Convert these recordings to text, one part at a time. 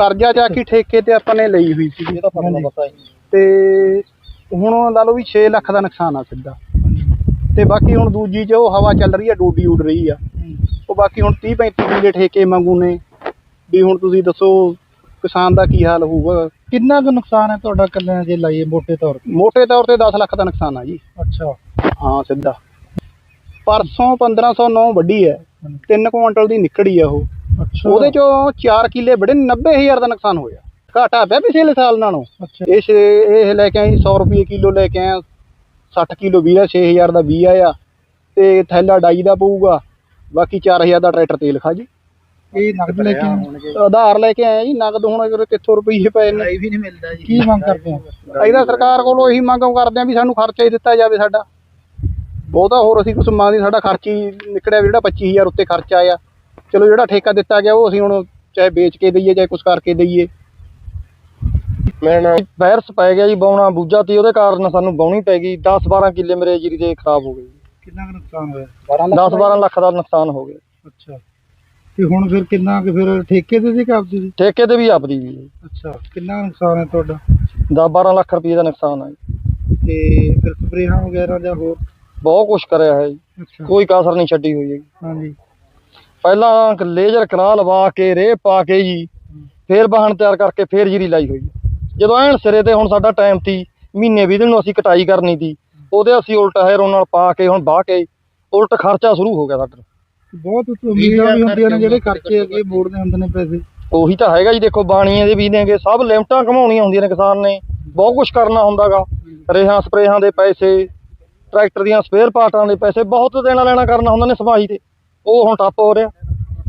ਕਰਜ਼ਾ ਜਾ ਕੇ ਠੇਕੇ ਤੇ ਆਪਾਂ ਨੇ ਲਈ ਹੋਈ ਸੀ ਇਹ ਤਾਂ ਦਾ ਪਤਾ ਹੀ ਤੇ ਹੁਣ ਲਾ ਲਓ ਵੀ 6 ਲੱਖ ਦਾ ਨੁਕਸਾਨ ਆ ਸਿੱਧਾ। ਤੇ ਬਾਕੀ ਹੁਣ ਦੂਜੀ ਚ ਉਹ ਹਵਾ ਚੱਲ ਰਹੀ ਆ ਡੋਡੀ ਉੱਡ ਰਹੀ ਆ। ਉਹ ਬਾਕੀ ਹੁਣ 30 35 ਕਿੱਲੇ ਠੇਕੇ ਮੰਗੂ ਨੇ। ਵੀ ਹੁਣ ਤੁਸੀਂ ਦੱਸੋ ਕਿਸਾਨ ਦਾ ਕੀ ਹਾਲ ਹੋਊਗਾ? ਕਿੰਨਾ ਕੁ ਨੁਕਸਾਨ ਹੈ ਤੁਹਾਡਾ ਕੱਲਿਆਂ ਜੇ ਲਾਈਏ ਮੋਟੇ ਤੌਰ ਤੇ? ਮੋٹے ਤੌਰ ਤੇ 10 ਲੱਖ ਦਾ ਨੁਕਸਾਨ ਆ ਜੀ। ਅੱਛਾ। ਹਾਂ ਸਿੱਧਾ। ਪਰਸੋਂ 1509 ਵੱਡੀ ਹੈ। 3 ਕੁਇੰਟਲ ਦੀ ਨਿਕੜੀ ਆ ਉਹ। ਉਹਦੇ ਚੋਂ 4 ਕਿੱਲੇ ਬੜੇ 90000 ਦਾ ਨੁਕਸਾਨ ਹੋਇਆ। ਘਾਟਾ ਪਿਆ ਪਿਛਲੇ ਸਾਲ ਨਾਲੋਂ। ਅੱਛਾ। ਇਹ ਇਹ ਲੈ ਕੇ ਆਈ 100 ਰੁਪਏ ਕਿਲੋ ਲੈ ਕੇ ਆਇਆ 60 ਕਿਲੋ ਦਾ 6000 ਦਾ ਵੀਹ ਆਇਆ। ਤੇ ਥੈਲਾ ਡਾਈ ਦਾ ਪਊਗਾ ਬਾਕੀ 4000 ਦਾ ਟਰੈਕਟਰ ਤੇਲ ਖਾ ਜੀ ਇਹ ਨਗਦ ਲੈ ਕੇ ਆਏ? ਆਧਾਰ ਲੈ ਕੇ ਆਇਆ ਜੀ ਨਗਦ ਹੁਣ ਕਿੱਥੋਂ ਰੁਪਏ ਪਏ ਨੇ। ਵੀ ਨਹੀਂ ਮਿਲਦਾ ਜੀ। ਕੀ ਮੰਗ ਕਰਦੇ ਅਸੀਂ ਤਾਂ ਸਰਕਾਰ ਕੋਲੋਂ ਇਹੀ ਮੰਗ ਕਰਦੇ ਆਂ ਵੀ ਸਾਨੂੰ ਖਰਚਾ ਹੀ ਦਿੱਤਾ ਜਾਵੇ ਸਾਡਾ। ਬਹੁਤਾ ਹੋਰ ਅਸੀਂ ਕੁਛ ਮੰਗਦੇ ਨਹੀਂ, ਸਾਡਾ ਖਰਚ ਹੀ ਨਿਕੜਿਆ ਵੀ ਜਿਹੜਾ 25000 ਉੱਤੇ ਖਰਚਾ ਆਇਆ। ਚਲੋ ਜਿਹੜਾ ਠੇਕਾ ਦਿੱਤਾ ਗਿਆ ਉਹ ਅਸੀਂ ਹੁਣ ਚਾਹੇ ਵੇਚ ਕੇ ਦਈਏ ਚਾਹੇ ਕੁਛ ਕਰਕੇ ਦਈਏ। ਮੇਰਾ ਨਾਮ ਵਾਇਰਸ ਪੈ ਗਿਆ ਜੀ ਬੌਣਾ ਬੂਜਾ ਤੇ ਉਹਦੇ ਕਾਰਨ ਸਾਨੂੰ ਬੌਣੀ ਪੈ ਗਈ। 10 12 ਕਿੱਲੇ ਮੇਰੇ ਜੀਰੀ ਦੇ ਖਰਾਬ ਹੋ ਗਏ ਕਿੰਨਾ ਕੁ ਨੁਕਸਾਨ ਹੋਇਆ? 12 10 12 ਲੱਖ ਦਾ ਨੁਕਸਾਨ ਹੋ ਗਿਆ। ਅੱਛਾ। ਤੇ ਹੁਣ ਫਿਰ ਕਿੰਨਾ ਕੁ ਫਿਰ ਠੇਕੇ ਤੇ ਸੀ ਕਾਬਜੀ ਦੀ? ਠੇਕੇ ਤੇ ਵੀ ਆਪਦੀ ਵੀ ਅੱਛਾ ਕਿੰਨਾ ਨੁਕਸਾਨ ਹੈ ਤੁਹਾਡਾ? 10 12 ਲੱਖ ਰੁਪਏ ਦਾ ਨੁਕਸਾਨ ਤੇ ਫਿਰ ਸਪਰੇਹਾਂ ਵਗੈਰਾ ਜਾਂ ਹੋਰ? ਬਹੁਤ ਕੁਝ ਕਰਿਆ ਹੈ ਜੀ। ਕੋਈ ਕਸਰ ਨਹੀਂ ਛੱਡੀ ਹੋਈ ਹੈਗੀ। ਹਾਂਜੀ। ਪਹਿਲਾਂ ਲੇਜ਼ਰ ਕਰਾ ਲਵਾ ਕੇ ਰੇ ਪਾ ਕੇ ਜੀ ਫੇਰ ਬਾਹਣ ਤਿਆਰ ਕਰਕੇ ਫੇਰ ਜੀਰੀ ਲਾਈ ਹੋਈ ਜਦੋਂ ਐਨ ਸਿਰੇ ਤੇ ਹੁਣ ਸਾਡਾ ਟਾਈਮ ਤੀ ਮਹੀਨੇ ਵੀਹ ਦਿਨ ਨੂੰ ਅਸੀਂ ਕਟਾਈ ਕਰਨੀ ਤੀ ਉਹਦੇ ਅਸੀਂ ਉਲਟ ਹੈਰੋ ਨਾਲ ਪਾ ਕੇ ਹੁਣ ਬਾਹ ਕੇ ਉਲਟ ਖਰਚਾ ਸ਼ੁਰੂ ਹੋ ਗਿਆ ਸਾਡਾ। ਬਹੁਤ ਉਮੀਦਾਂ ਵੀ ਹੁੰਦੀਆਂ ਨੇ ਜਿਹੜੇ ਖਰਚੇ ਅੱਗੇ ਮੋੜਦੇ ਹੁੰਦੇ ਨੇ ਪੈਸੇ। ਉਹੀ ਤਾਂ ਹੈਗਾ ਜੀ ਦੇਖੋ ਬਾਣੀਆਂ ਦੇ ਵੀ ਦੇਂਗੇ ਸਭ ਲਿਮਟਾਂ ਕਮਾਉਣੀਆਂ ਹੁੰਦੀਆਂ ਨੇ ਕਿਸਾਨ ਨੇ ਬਹੁਤ ਕੁਝ ਕਰਨਾ ਹੁੰਦਾਗਾ। ਰੇਹਾਂ ਸਪਰੇਹਾਂ ਦੇ ਪੈਸੇ ਟਰੈਕਟਰ ਦੀਆਂ ਸਪੇਅਰ ਪਾਰਟਾਂ ਦੇ ਪੈਸੇ ਬਹੁਤ ਦੇਣਾ ਲੈਣਾ ਕਰਨਾ ਹੁੰਦਾ ਨੇ ਸਮਾਹੀ ਤੇ। ਉਹ ਹੁਣ ਠੱਪ ਹੋ ਰਿਹਾ।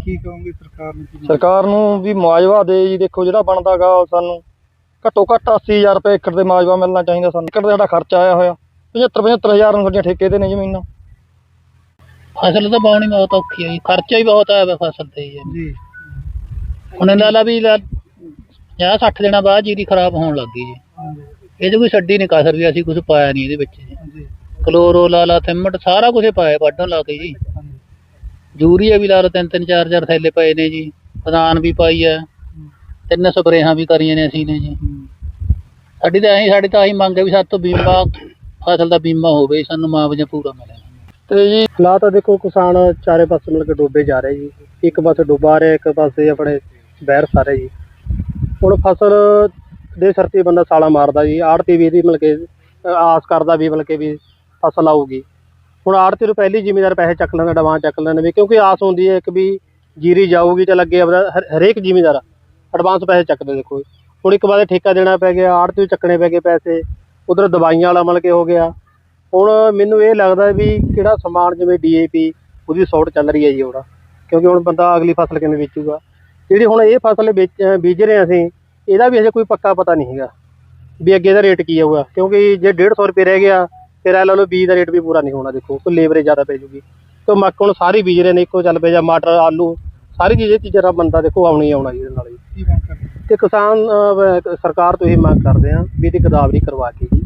ਕੀ ਕਹੋਗੇ ਸਰਕਾਰ ਨੂੰ ਕੀ ਸਰਕਾਰ ਨੂੰ ਵੀ ਮੁਆਵਜ਼ਾ ਦੇ ਜੀ ਦੇਖੋ ਜਿਹੜਾ ਬਣਦਾਗਾ ਸਾਨੂੰ ਘੱਟੋ ਘੱਟ 80000 ਰੁਪਏ ਏਕੜ ਦੇ ਮੁਆਵਜ਼ਾ ਮਿਲਣਾ ਚਾਹੀਦਾ ਸਾਨੂੰ। ਏਕੜ ਦਾ ਸਾਡਾ ਖਰਚਾ ਆਇਆ ਹੋਇਆ। 75 75000 ਨੂੰ ਸਾਡੀਆਂ ਠੇਕੇ ਤੇ ਨੇ ਜ਼ਮੀਨਾਂ। ਫਸਲ ਤਾਂ ਬਾਉਣੀ ਬਹੁਤ ਔਖੀ ਹੈ ਜੀ। ਖਰਚਾ ਹੀ ਬਹੁਤ ਆਇਆ ਵਾ ਫਸਲ ਤੇ ਜੀ। ਜੀ। ਹੁਣ ਲਾ ਲਾ ਵੀ ਲਾ ਜਾਂ 60 ਦਿਨਾਂ ਬਾਅਦ ਜੀਰੀ ਖਰਾਬ ਹੋਣ ਲੱਗ ਗਈ ਜੀ। ਇਹਦੇ ਕੋਈ ਛੱਡੀ ਨਹੀਂ ਕਸਰ ਵੀ ਅਸੀਂ ਕੁਝ ਪਾਇਆ ਨਹੀਂ ਇਹਦੇ ਵਿੱਚ ਜੀ। ਹਾਂਜੀ। ਕਲੋਰੋ ਲਾ ਲਾ ਥਿਮਟ ਸਾਰਾ ਕੁਝ ਪਾਇਆ ਵੱਢਣ ਲਾ ਕੇ ਜੀ। ਹਾਂਜੀ। ਯੂਰੀਆ ਵੀ ਲਾ ਲਓ ਤਿੰਨ ਤਿੰਨ, ਚਾਰ ਚਾਰ ਥੈਲੇ ਪਏ ਨੇ ਜੀ ਪ੍ਰਧਾਨ ਵੀ ਪਾਈ ਹੈ ਤਿੰਨ ਸਪਰੇਹਾਂ ਵੀ ਕਰੀਆਂ ਨੇ ਅਸੀਂ ਨੇ ਜੀ। ਸਾਡੀ ਤਾਂ ਐਂ ਸਾਡੀ ਤਾਂ ਆਹੀ ਮੰਗ ਹੈ ਵੀ ਸਾਡੇ ਤੋਂ ਬੀਮਾ, ਫਸਲ ਦਾ ਬੀਮਾ ਹੋਵੇ, ਸਾਨੂੰ ਮੁਆਵਜ਼ਾ ਪੂਰਾ ਮਿਲੇ। ਤੇ ਜੀ ਹਾਲਾਤ ਤਾਂ ਦੇਖੋ ਕਿਸਾਨ ਚਾਰੇ ਪਾਸੇ ਮਿਲ ਕੇ ਡੋਬੇ ਜਾ ਰਹੇ ਜੀ। ਇੱਕ ਪਾਸੇ ਡੁੱਬਾ ਰਿਹਾ, ਇੱਕ ਪਾਸੇ ਆਪਣੇ ਬਹਿਰ ਸਾਰੇ ਜੀ। ਹੁਣ ਫਸਲ ਦੇ ਸਿਰ ਤੇ ਬੰਦਾ ਸਾਲਾ ਮਾਰਦਾ ਜੀ, ਆੜਤੀ ਵੀ ਇਹਦੀ ਮਿਲ ਕੇ ਆਸ ਕਰਦਾ ਵੀ ਮਿਲ ਕੇ ਵੀ ਫਸਲ ਆਊਗੀ। ਹੁਣ ਆੜਤੀ ਨੂੰ ਪਹਿਲੀ ਜ਼ਿਮੀਦਾਰ ਪੈਸੇ ਚੱਕ ਲੈਂਦਾ ਐਡਵਾਂਸ ਚੱਕ ਲੈਂਦੇ ਵੀ, ਕਿਉਂਕਿ ਆਸ ਹੁੰਦੀ ਹੈ ਇੱਕ ਵੀ ਜੀਰੀ ਜਾਊਗੀ ਤੇ ਅੱਗੇ ਆਪਦਾ ਹਰ- ਹਰੇਕ ਜ਼ਿਮੀਦਾਰ ਐਡਵਾਂਸ ਪੈਸੇ ਚੱਕਦੇ ਦੇਖੋ। ਹੁਣ ਇੱਕ ਵਾਰ ਠੇਕਾ ਦੇਣਾ ਪੈ ਗਿਆ, ਆੜਤੀ ਨੂੰ ਚੱਕਣੇ ਪੈ ਗਏ ਪੈਸੇ, ਉਧਰ ਦਵਾਈਆਂ ਵਾਲਾ ਮਲ ਕੇ ਹੋ ਗਿਆ। ਹੁਣ ਮੈਨੂੰ ਇਹ ਲੱਗਦਾ ਵੀ ਕਿਹੜਾ ਸਮਾਨ ਜਿਵੇਂ ਡੀਏਪੀ ਉਹਦੀ ਸੌਟ ਚੱਲ ਰਹੀ ਹੈ ਜੀ ਹੁਣ, ਕਿਉਂਕਿ ਹੁਣ ਬੰਦਾ ਅਗਲੀ ਫਸਲ ਕਿਵੇਂ ਵੇਚੂਗਾ। ਜਿਹੜੀ ਹੁਣ ਇਹ ਫਸਲ ਵੇਚ, ਬੀਜ ਰਹੇ ਹਾਂ ਅਸੀਂ, ਇਹਦਾ ਵੀ ਅਜੇ ਕੋਈ ਪੱਕਾ ਪਤਾ ਨਹੀਂ ਹੈਗਾ, ਵੀ ਅੱਗੇ ਦਾ ਰੇਟ ਕੀ ਆਊਗਾ। ਕਿਉਂਕਿ ਜੇ 150 ਰੁਪਏ ਰਹਿ ਗਿਆ ਫਿਰ ਇਹ ਲਾ ਲਓ ਬੀਜ ਦਾ ਰੇਟ ਵੀ ਪੂਰਾ ਨਹੀਂ ਹੋਣਾ ਦੇਖੋ ਕੋਈ ਲੇਬਰੇ ਜ਼ਿਆਦਾ ਪੈ ਜੂਗੀ। ਤੇ ਮੱਕ ਹੁਣ ਸਾਰੀ ਬੀਜ ਰਹੇ ਨੇ ਇੱਕੋ ਚੱਲ ਪਏ ਜਾਂ ਮਟਰ ਆਲੂ ਸਾਰੀ ਚੀਜ਼ ਚੀਜ਼ਾਂ ਦਾ ਬੰਦਾ ਦੇਖੋ ਆਉਣੀ ਹੀ ਆਉਣਾ ਜੀ ਇਹਦੇ ਨਾਲ ਜੀ। ਤੇ ਕਿਸਾਨ ਅਹ, ਸਰਕਾਰ ਤੋਂ ਇਹ ਮੰਗ ਕਰਦੇ ਆ ਵੀ ਇਹਦੀ ਗਦਾਵਰੀ ਕਰਵਾ ਕੇ ਜੀ।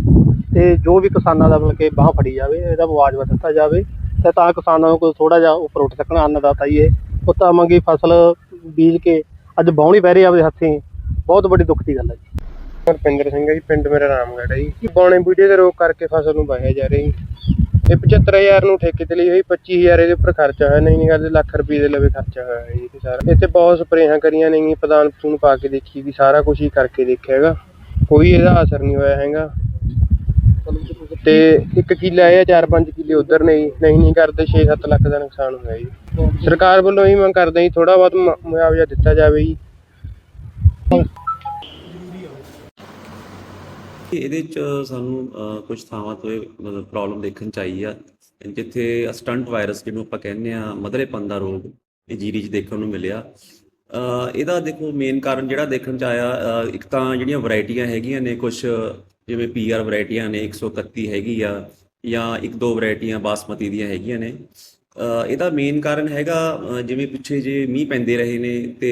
ਤੇ ਜੋ ਵੀ ਕਿਸਾਨਾਂ ਦਾ ਮਤਲਬ ਕਿ ਬਾਹ ਫੜੀ ਜਾਵੇ ਇਹਦਾ ਮੁਆਵਜ਼ਾ ਦਿੱਤਾ ਜਾਵੇ ਤੇ ਤਾਂ ਕਿਸਾਨਾਂ ਨੂੰ ਕੋਈ ਥੋੜਾ ਜਿਹਾ ਉੱਪਰ ਉੱਠ ਸਕਣ ਅੰਨਦਾਤਾ ਹੀ ਇਹ। ਉੱਤਾ ਮੰਗੀ ਫਸਲ ਬੀਜ ਕੇ ਅੱਜ ਬਾਉਣੀ ਪੈ ਰਹੀ ਆ ਆਪਦੇ ਹੱਥੀਂ। ਬਹੁਤ ਵੱਡੀ ਦੁੱਖ ਦੀ ਗੱਲ ਹੈ ਜੀ। ਰੁਪਿੰਦਰ ਸਿੰਘ ਹੈ ਜੀ, ਪਿੰਡ ਮੇਰਾ ਰਾਮਗੜ੍ਹ ਹੈ ਜੀ। ਬੌਣੇ ਬੂਟੇ ਦੇ ਰੋਕ ਕਰਕੇ ਫਸਲ ਨੂੰ ਵਾਹਿਆ ਜਾ ਰਹੀ ਇਹ 75000 ਨੂੰ ਠੇਕੇ ਤੇ ਲਈ ਹੋਈ 25000 ਇਹਦੇ ਉੱਪਰ ਖਰਚਾ ਹੋਇਆ, ਨਹੀਂ ਨਹੀਂ ਕਰਦੇ ਲੱਖ ਰੁਪਏ ਦੇ ਲਵੇ ਖਰਚਾ ਹੋਇਆ ਹੈ ਜੀ ਸਾਰਾ। ਇੱਥੇ ਬਹੁਤ ਸਪਰੇਹਾਂ ਕਰੀਆਂ ਨੇ ਜੀ ਪ੍ਰਧਾਨ ਨੂੰ ਪਾ ਕੇ ਦੇਖੀ ਵੀ ਸਾਰਾ ਕੁਝ ਹੀ ਕਰਕੇ ਦੇਖਿਆ ਹੈਗਾ। ਕੋਈ ਇਹਦਾ ਅਸਰ ਨਹੀਂ ਹੋਇਆ ਹੈਗਾ। ਤੇ ਇੱਕ ਕਿੱਲਾ ਇਹ 4-5 ਕਿੱਲੇ ਉਧਰ ਨੇ ਜੀ। ਨਹੀਂ ਨਹੀਂ ਕਰਦੇ 6-7 ਲੱਖ ਦਾ ਨੁਕਸਾਨ ਹੋਇਆ ਜੀ। ਸਰਕਾਰ ਵੱਲੋਂ ਹੀ ਮੰਗ ਕਰਦੇ ਜੀ ਥੋੜਾ ਬਹੁਤ ਮੁਆਵਜ਼ਾ ਦਿੱਤਾ ਜਾਵੇ ਜੀ। ਕਿ ਇਹਦੇ ਚ ਸਾਨੂੰ ਕੁਝ ਥਾਵਾਂ ਤੋਂ ਮਤਲਬ ਪ੍ਰੋਬਲਮ ਦੇਖਣ ਚ ਆਈ ਆ। ਜਿੱਥੇ ਸਟੰਟ ਵਾਇਰਸ ਜਿਹਨੂੰ ਆਪਾਂ ਕਹਿੰਦੇ ਆ ਮਧਰੇਪਨ ਦਾ ਰੋਗ, ਇਹ ਜੀਰੀ ਚ ਦੇਖਣ ਨੂੰ ਮਿਲਿਆ। ਇਹਦਾ ਦੇਖੋ ਮੇਨ ਕਾਰਨ ਜਿਹੜਾ ਦੇਖਣ ਚ ਆਇਆ ਇੱਕ ਤਾਂ ਜਿਹੜੀਆਂ ਵੈਰਾਈਟੀਆਂ ਹੈਗੀਆਂ ਨੇ ਕੁਝ ਜਿਵੇਂ ਪੀਆਰ ਵੈਰਾਈਟੀਆਂ ਨੇ 131 ਹੈਗੀ ਆ, ਜਾਂ ਇੱਕ ਦੋ ਵੈਰਾਈਟੀਆਂ ਬਾਸਮਤੀ ਦੀਆਂ ਹੈਗੀਆਂ ਨੇ। ਇਹਦਾ ਮੇਨ ਕਾਰਨ ਹੈਗਾ ਜਿਵੇਂ ਪਿੱਛੇ ਜੇ ਮੀਂਹ ਪੈਂਦੇ ਰਹੇ ਨੇ ਤੇ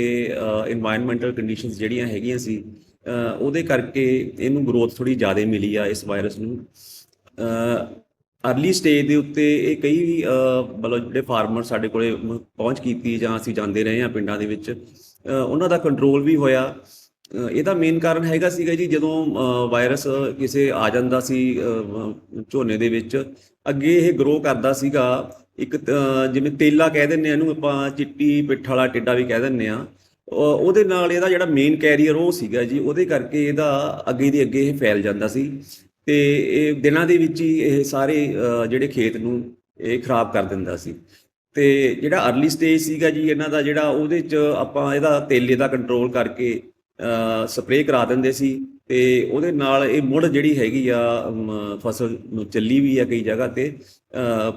এনवायरमेंटਲ ਕੰਡੀਸ਼ਨਸ ਜਿਹੜੀਆਂ ਹੈਗੀਆਂ ਸੀ ਉਹਦੇ ਕਰਕੇ ਇਹਨੂੰ ਗਰੋਥ ਥੋੜੀ ਜ਼ਿਆਦਾ ਮਿਲੀ ਆ ਇਸ ਵਾਇਰਸ ਨੂੰ। ਅਰਲੀ ਸਟੇਜ ਦੇ ਉੱਤੇ ਇਹ ਕਈ ਮਤਲਬ ਜਿਹੜੇ ਫਾਰਮਰ ਸਾਡੇ ਕੋਲੇ ਪਹੁੰਚ ਕੀਤੀ ਜਾਂ ਅਸੀਂ ਜਾਂਦੇ ਰਹੇ ਆ ਪਿੰਡਾਂ ਦੇ ਵਿੱਚ ਉਹਨਾਂ ਦਾ ਕੰਟਰੋਲ ਵੀ ਹੋਇਆ। ਇਹਦਾ ਮੇਨ ਕਾਰਨ ਹੈਗਾ ਸੀਗਾ ਜੀ ਜਦੋਂ ਵਾਇਰਸ ਕਿਸੇ ਆ ਜਾਂਦਾ ਸੀ ਝੋਨੇ ਦੇ ਵਿੱਚ, ਅੱਗੇ ਇਹ ਗਰੋ ਕਰਦਾ ਸੀਗਾ। ਇੱਕ ਜਿਵੇਂ ਤੇਲਾ ਕਹਿ ਦਿੰਨੇ ਆ ਇਹਨੂੰ ਆਪਾਂ, ਚਿੱਟੀ ਪਿੱਠ ਵਾਲਾ ਟਿੱਡਾ ਵੀ ਕਹਿ ਦਿੰਨੇ ਆ। ਉਹਦੇ ਨਾਲ ਇਹਦਾ ਜਿਹੜਾ ਮੇਨ ਕੈਰੀਅਰ ਉਹ ਸੀਗਾ ਜੀ, ਉਹਦੇ ਕਰਕੇ ਇਹਦਾ ਅੱਗੇ ਦੀ ਅੱਗੇ ਇਹ ਫੈਲ ਜਾਂਦਾ ਸੀ ਤੇ ਇਹ ਦਿਨਾਂ ਦੇ ਵਿੱਚ ਹੀ ਇਹ ਸਾਰੇ ਜਿਹੜੇ ਖੇਤ ਨੂੰ ਇਹ ਖਰਾਬ ਕਰ ਦਿੰਦਾ ਸੀ। ਤੇ ਜਿਹੜਾ ਅਰਲੀ ਸਟੇਜ ਸੀਗਾ ਜੀ, ਇਹਨਾਂ ਦਾ ਜਿਹੜਾ ਉਹਦੇ ਚ ਆਪਾਂ ਇਹਦਾ ਤੇਲੇ ਦਾ ਕੰਟਰੋਲ ਕਰਕੇ ਸਪਰੇਅ ਕਰਾ ਦਿੰਦੇ ਸੀ। ਤੇ ਉਹਦੇ ਨਾਲ ਇਹ ਮੁੜ ਜਿਹੜੀ ਹੈਗੀ ਆ ਫਸਲ ਨੂੰ ਚੱਲੀ ਵੀ ਆ ਕਈ ਜਗ੍ਹਾ ਤੇ।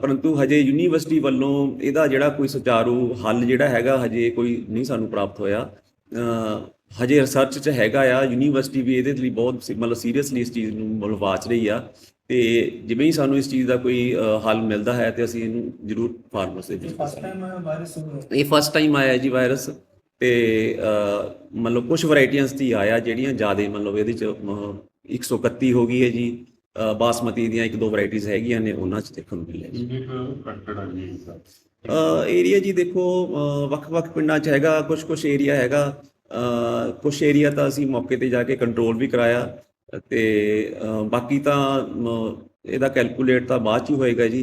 ਪਰੰਤੂ ਹਜੇ ਯੂਨੀਵਰਸਿਟੀ ਵੱਲੋਂ ਇਹਦਾ ਜਿਹੜਾ ਕੋਈ ਸੁਚਾਰੂ ਹੱਲ ਜਿਹੜਾ ਹੈਗਾ ਹਜੇ ਕੋਈ ਨਹੀਂ ਸਾਨੂੰ ਪ੍ਰਾਪਤ ਹੋਇਆ। ਹਜੇ ਰਿਸਰਚ ਚ ਹੈਗਾ ਆ ਯੂਨੀਵਰਸਿਟੀ ਵੀ ਇਹਦੇ ਲਈ ਬਹੁਤ ਮਤਲਬ ਸੀਰੀਅਸਲੀ ਇਸ ਚੀਜ਼ ਨੂੰ ਮਤਲਬ ਵਾਚ ਰਹੀ ਆ। ਤੇ ਜਿਵੇਂ ਹੀ ਸਾਨੂੰ ਇਸ ਚੀਜ਼ ਦਾ ਕੋਈ ਹੱਲ ਮਿਲਦਾ ਹੈ ਤੇ ਅਸੀਂ ਇਹਨੂੰ ਜ਼ਰੂਰ ਫਾਰਮਰਸ ਦੇ ਵਿੱਚ ਫਸਟ ਟਾਈਮ ਵਾਇਰਸ ਇਹ ਫਸਟ ਟਾਈਮ ਆਇਆ ਜੀ ਵਾਇਰਸ ਤੇ ਮਤਲਬ ਕੁਝ ਵੈਰਾਈਟੀਆਂ ਦੀ ਆਇਆ ਜਿਹੜੀਆਂ ਜ਼ਿਆਦਾ ਮਤਲਬ ਇਹਦੇ ਚ ਅ, 131 ਹੋ ਗਈ ਹੈ ਜੀ ਬਾਸਮਤੀ ਦੀਆਂ ਇੱਕ ਦੋ ਵੈਰਾਈਟੀਆਂ ਹੈਗੀਆਂ ਨੇ ਉਹਨਾਂ ਚ ਦੇਖਣ ਨੂੰ ਮਿਲਿਆ ਜੀ। ਏਰੀਆ ਜੀ ਦੇਖੋ ਵੱਖ-ਵੱਖ ਪਿੰਡਾਂ 'ਚ ਹੈਗਾ ਕੁਝ-ਕੁਝ ਏਰੀਆ ਹੈਗਾ। ਕੁਝ ਏਰੀਆ ਤਾਂ ਅਸੀਂ ਮੌਕੇ ਤੇ ਜਾ ਕੇ ਕੰਟਰੋਲ ਵੀ ਕਰਾਇਆ ਤੇ ਬਾਕੀ ਤਾਂ ਇਹਦਾ ਕੈਲਕੂਲੇਟ ਤਾਂ ਬਾਅਦ 'ਚ ਹੀ ਹੋਏਗਾ ਜੀ।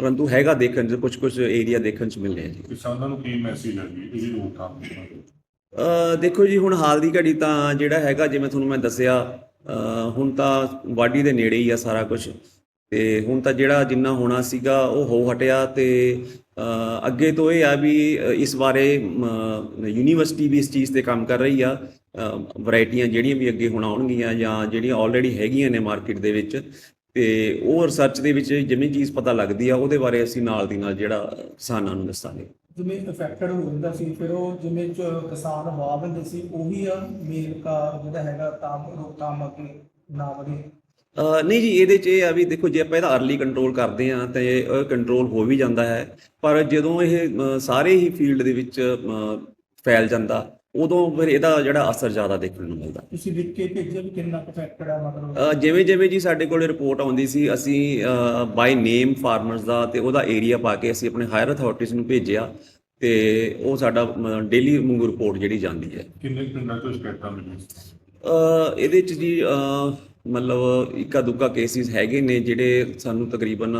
ਪਰੰਤੂ ਹੈਗਾ ਦੇਖਣ 'ਚ ਕੁਝ-ਕੁਝ ਏਰੀਆ ਦੇਖਣ 'ਚ ਮਿਲ ਰਿਹਾ ਜੀ। ਕਿਸਾਨਾਂ ਨੂੰ ਕੀ ਮੈਸੇਜ ਹੈ ਜੀ ਇਹਦੀ ਰੋਕਥਾਮ ਅ, ਦੇਖੋ ਜੀ ਹੁਣ ਹਾਲ ਦੀ ਘੜੀ ਤਾਂ ਜਿਹੜਾ ਹੈਗਾ ਜਿਵੇਂ ਤੁਹਾਨੂੰ ਮੈਂ ਦੱਸਿਆ ਹੁਣ ਤਾਂ ਵਾਢੀ ਦੇ ਨੇੜੇ ਹੀ ਆ ਸਾਰਾ ਕੁਝ ਤੇ ਹੁਣ ਤਾਂ ਜਿਹੜਾ ਜਿੰਨਾ ਹੋਣਾ ਸੀਗਾ ਉਹ ਹੋ ਹਟਿਆ ਤੇ ਅੱਗੇ ਤੋਂ ਇਹ ਆ ਵੀ ਇਸ ਬਾਰੇ ਯੂਨੀਵਰਸਿਟੀ ਵੀ ਇਸ ਚੀਜ਼ ਤੇ ਕੰਮ ਕਰ ਰਹੀ ਆ। ਵੈਰਾਈਟੀਆਂ ਜਿਹੜੀਆਂ ਵੀ ਅੱਗੇ ਹੁਣ ਆਉਣਗੀਆਂ ਜਾਂ ਜਿਹੜੀਆਂ ਆਲਰੇਡੀ ਹੈਗੀਆਂ ਨੇ ਮਾਰਕੀਟ ਦੇ ਵਿੱਚ ਤੇ ਉਹ ਰਿਸਰਚ ਦੇ ਵਿੱਚ ਜਿਵੇਂ ਚੀਜ਼ ਪਤਾ ਲੱਗਦੀ ਆ ਉਹਦੇ ਬਾਰੇ ਅਸੀਂ ਨਾਲ ਦੀ ਨਾਲ ਜਿਹੜਾ ਕਿਸਾਨਾਂ ਨੂੰ ਦੱਸਾਂਗੇ। ਜਿਵੇਂ ਇਫੈਕਟਡ ਹੋ ਜਾਂਦਾ ਸੀ ਫਿਰ ਉਹ ਜਿਵੇਂ ਚ ਕਿਸਾਨ ਵਾਹ ਦਿੰਦੇ ਸੀ ਉਹੀ ਆ ਮੇਲ ਕਾ ਜਿਹੜਾ ਹੈਗਾ ਤਾਂ ਰੋਕਥਾਮ ਅੱਗੇ ਨਾ ਵਧੇ। ਨਹੀਂ ਜੀ ਇਹਦੇ 'ਚ ਇਹ ਆ ਵੀ ਦੇਖੋ ਜੇ ਆਪਾਂ ਇਹਦਾ ਅਰਲੀ ਕੰਟਰੋਲ ਕਰਦੇ ਆ ਤੇ ਇਹ ਕੰਟਰੋਲ ਹੋ ਵੀ ਜਾਂਦਾ ਹੈ। ਪਰ ਜਦੋਂ ਇਹ ਸਾਰੇ ਹੀ ਫੀਲਡ ਦੇ ਵਿੱਚ ਫੈਲ ਜਾਂਦਾ ਉਦੋਂ ਫਿਰ ਇਹਦਾ ਜਿਹੜਾ ਅਸਰ ਜ਼ਿਆਦਾ ਦੇਖਣ ਨੂੰ ਮਿਲਦਾ। ਤੁਸੀਂ ਲਿਖ ਕੇ ਭੇਜਿਆ ਵੀ ਕਿੰਨਾ ਇਫੈਕਟਡ ਆ ਮਤਲਬ? ਜਿਵੇਂ ਜਿਵੇਂ ਜੀ ਸਾਡੇ ਕੋਲੇ ਰਿਪੋਰਟ ਆਉਂਦੀ ਸੀ ਅਸੀਂ ਬਾਈ ਨੇਮ ਫਾਰਮਰਸ ਦਾ ਤੇ ਉਹਦਾ ਏਰੀਆ ਪਾ ਕੇ ਅਸੀਂ ਆਪਣੇ ਹਾਇਰ ਅਥਾਰਟੀਜ਼ ਨੂੰ ਭੇਜਿਆ ਤੇ ਉਹ ਸਾਡਾ ਡੇਲੀ ਵਾਂਗੂ ਰਿਪੋਰਟ ਜਿਹੜੀ ਜਾਂਦੀ ਹੈ। ਕਿੰਨੇ ਪਿੰਡਾਂ ਤੋਂ ਸ਼ਿਕਾਇਤਾਂ ਮਿਲੀਆਂ? ਅ, ਇਹਦੇ ਚ ਜੀ ਮਤਲਬ ਇੱਕਾ ਦੁੱਕਾ ਕੇਸਿਸ ਹੈਗੇ ਨੇ ਜਿਹੜੇ ਸਾਨੂੰ ਤਕਰੀਬਨ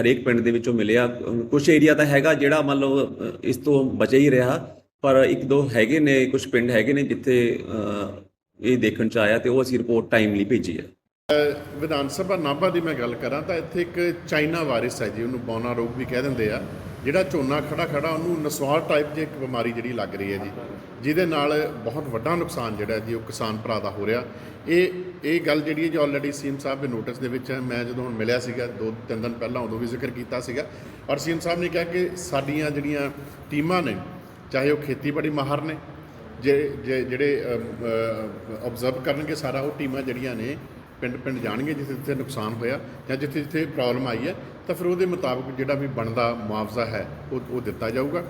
ਹਰੇਕ ਪਿੰਡ ਦੇ ਵਿੱਚੋਂ ਮਿਲਿਆ। ਕੁਝ ਏਰੀਆ ਤਾਂ ਹੈਗਾ ਜਿਹੜਾ ਮਤਲਬ ਇਸ ਤੋਂ ਬਚਿਆ ਹੀ ਰਿਹਾ। ਪਰ ਇੱਕ ਦੋ ਹੈਗੇ ਨੇ ਕੁਝ ਪਿੰਡ ਹੈਗੇ ਨੇ ਜਿੱਥੇ ਇਹ ਦੇਖਣ ਚ ਆਇਆ ਤੇ ਉਹ ਅਸੀਂ ਰਿਪੋਰਟ ਟਾਈਮਲੀ ਭੇਜੀ ਹੈ ਵਿਧਾਨ ਸਭਾ ਨਾਭਾ ਦੀ ਮੈਂ ਗੱਲ ਕਰਾਂ ਤਾਂ ਇੱਥੇ ਇੱਕ ਚਾਈਨਾ ਵਾਇਰਸ ਹੈ ਜੀ, ਉਹਨੂੰ ਬੌਨਾ ਰੋਗ ਵੀ ਕਹਿ ਦਿੰਦੇ ਆ। ਜਿਹੜਾ ਝੋਨਾ ਖੜਾ ਖੜਾ, ਉਹਨੂੰ ਨਸਵਾਰ ਟਾਈਪ ਦੀ ਇੱਕ ਬਿਮਾਰੀ ਜਿਹੜੀ ਲੱਗ ਰਹੀ ਹੈ ਜੀ, ਜਿਹਦੇ ਨਾਲ ਬਹੁਤ ਵੱਡਾ ਨੁਕਸਾਨ ਜਿਹੜਾ ਜੀ, ਉਹ ਕਿਸਾਨ ਭਰਾ ਦਾ ਹੋ ਰਿਹਾ। ਇਹ ਇਹ ਗੱਲ ਜਿਹੜੀ ਹੈ ਜੀ ਆਲਰੇਡੀ ਸੀਐਮ ਸਾਹਿਬ ਦੇ ਨੋਟਿਸ ਦੇ ਵਿੱਚ ਹੈ। ਮੈਂ ਜਦੋਂ ਹੁਣ ਮਿਲਿਆ ਸੀਗਾ, ਦੋ, ਤਿੰਨ ਦਿਨ ਪਹਿਲਾਂ ਉਦੋਂ ਵੀ ਜ਼ਿਕਰ ਕੀਤਾ ਸੀਗਾ। ਔਰ ਸੀਐਮ ਸਾਹਿਬ ਨੇ ਕਿਹਾ ਕਿ ਸਾਡੀਆਂ ਜਿਹੜੀਆਂ ਟੀਮਾਂ ਨੇ ਚਾਹੇ ਉਹ ਖੇਤੀਬਾੜੀ ਮਾਹਰ ਨੇ, ਜੇ, ਜੇ- ਜਿਹੜੇ ਆਬਜ਼ਰਵ ਕਰਨਗੇ ਸਾਰਾ ਉਹ ਟੀਮਾਂ ਜਿਹੜੀਆਂ ਨੇ ਪਿੰਡ ਪਿੰਡ ਜਾਣਗੇ ਜਿੱਥੇ ਜਿੱਥੇ ਨੁਕਸਾਨ ਹੋਇਆ ਜਾਂ ਜਿੱਥੇ ਜਿੱਥੇ ਪ੍ਰੋਬਲਮ ਆਈ ਹੈ, ਤਾਂ ਫਿਰ ਉਹਦੇ ਮੁਤਾਬਕ ਜਿਹੜਾ ਵੀ ਬਣਦਾ ਮੁਆਵਜ਼ਾ ਹੈ, ਉਹ ਉਹ ਦਿੱਤਾ ਜਾਊਗਾ।